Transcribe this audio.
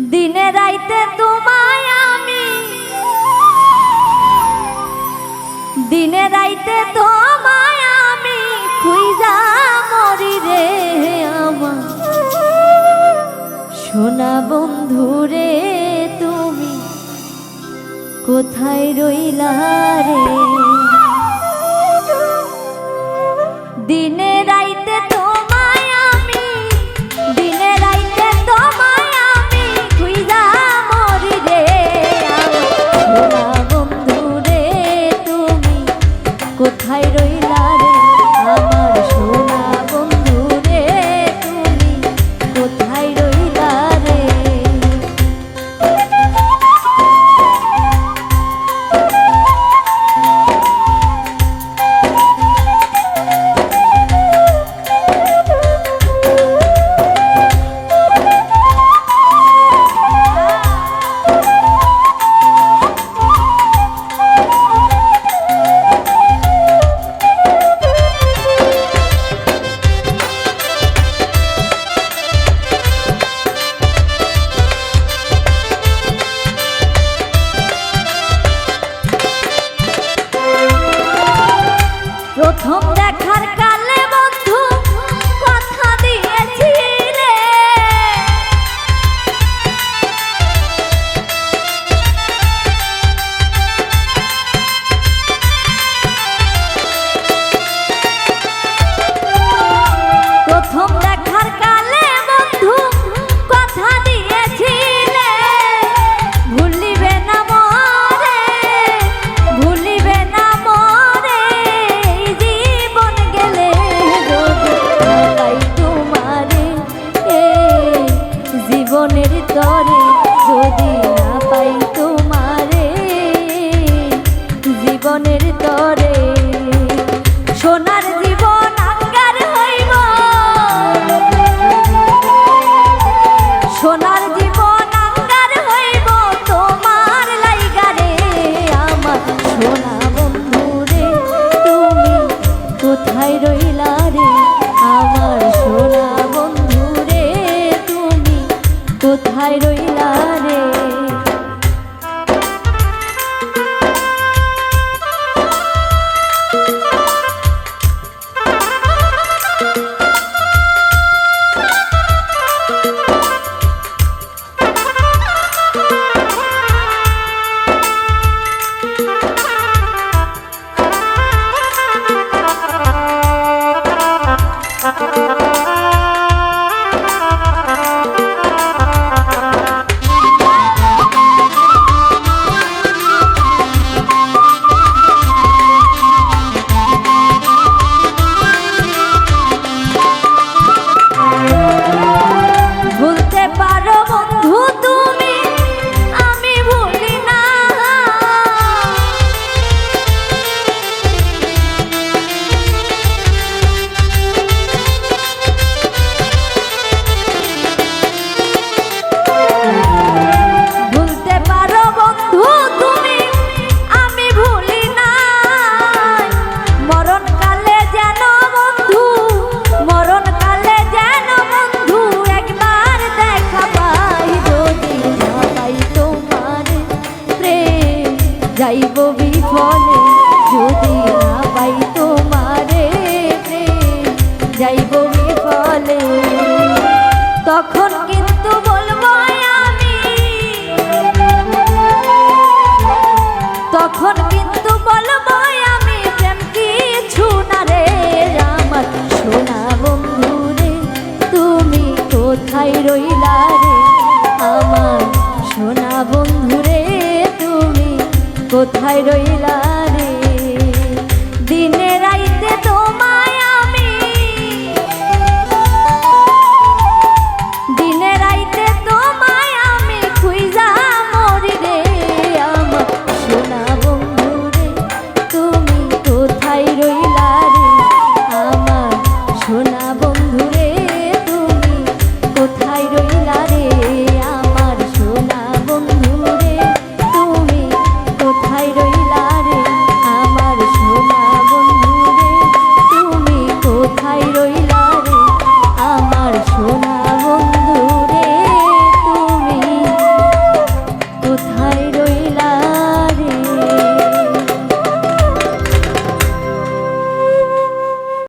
দিনে রাইতে তোমায় আমি। দিনে রাইতে তোমায় আমি। খুইজা মরি রে আমার। সোনা বন্ধু রে তুমি, কোথায় রইলা রে? কোথায় রইলা জীবনের তরে, সোনার জীবন আঙ্গার হইব। সোনার জীবন আঙ্গার হইব তোমার লাইগারে আমার সোনা বন্ধু রে, তুমি কোথায় রইলা রে, আমার যাইব বিফলে, যদি না পাই তোমারে যাইব বিফলে। তখন কিন্তু বলব আমি, তখন কিন্তু বলব আমি, প্রেম কিছু না রে আমার। সোনা বন্ধু রে তুমি কোথায় রইলা রে? আমার সোনা বন্ধু কোথায় রইলা?